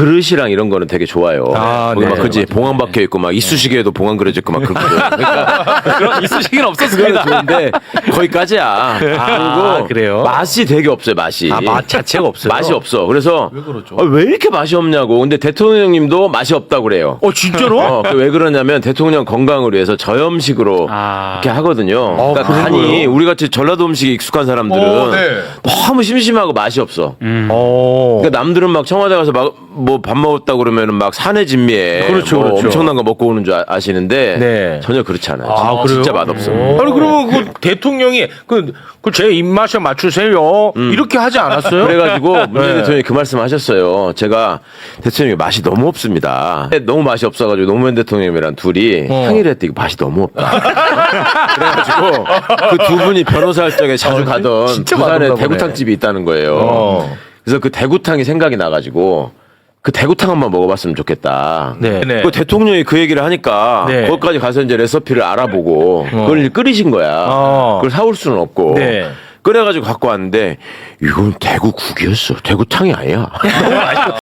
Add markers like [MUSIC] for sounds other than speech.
그릇이랑 이런 거는 되게 좋아요. 아, 거기 네. 막 그지 봉황 박혀 있고 막 이쑤시개에도 봉황 그려져 있고 막 그렇거든. [LAUGHS] 그러니까 그런 이쑤시개는 없었습니다. 좋은데 거기까지야. 그리고 그래요? 맛이 되게 없어요. 맛이. 아, 맛 자체가 없어요. 맛이 없어. 그래서 왜 그러죠? 아, 왜 이렇게 맛이 없냐고. 근데 대통령님도 맛이 없다고 그래요. 어 진짜로? 어, 그왜 그러냐면 대통령 건강을 위해서 저염식으로 아. 이렇게 하거든요. 어, 그러니까 그런 간이? 우리 같이 전라도 음식에 익숙한 사람들은 어, 네. 너무 심심하고 맛이 없어. 어. 그러니까 남들은 막 청와대 가서 막 뭐밥 먹었다 그러면은 막 산의 진미에 그렇죠, 뭐 그렇죠. 엄청난 거 먹고 오는 줄 아- 아시는데 네. 전혀 그렇지 않아요. 아, 진짜 그래요? 맛없어. 아니 그러면 그 대통령이 그 그 제 입맛에 맞추세요 이렇게 하지 않았어요? 그래가지고 문재인 네. 대통령이 그 말씀하셨어요. 제가 대통령이 맛이 너무 없습니다. 너무 맛이 없어가지고 노무현 대통령이랑 둘이 어. 항의를 했더니 맛이 너무 없다. [LAUGHS] 그래가지고 그 두 분이 변호사 할 적에 자주 가던 진짜 부산에 맛없나 보네. 대구탕 집이 있다는 거예요. 어. 그래서 그 대구탕이 생각이 나가지고 그 대구탕 한번 먹어봤으면 좋겠다. 네. 네. 그 대통령이 그 얘기를 하니까 네. 거기까지 가서 이제 레시피를 알아보고 그걸 끓이신 거야. 어. 그걸 사올 수는 없고. 네. 끓여가지고 갖고 왔는데 이건 대구국이었어. 대구탕이 아니야. [LAUGHS]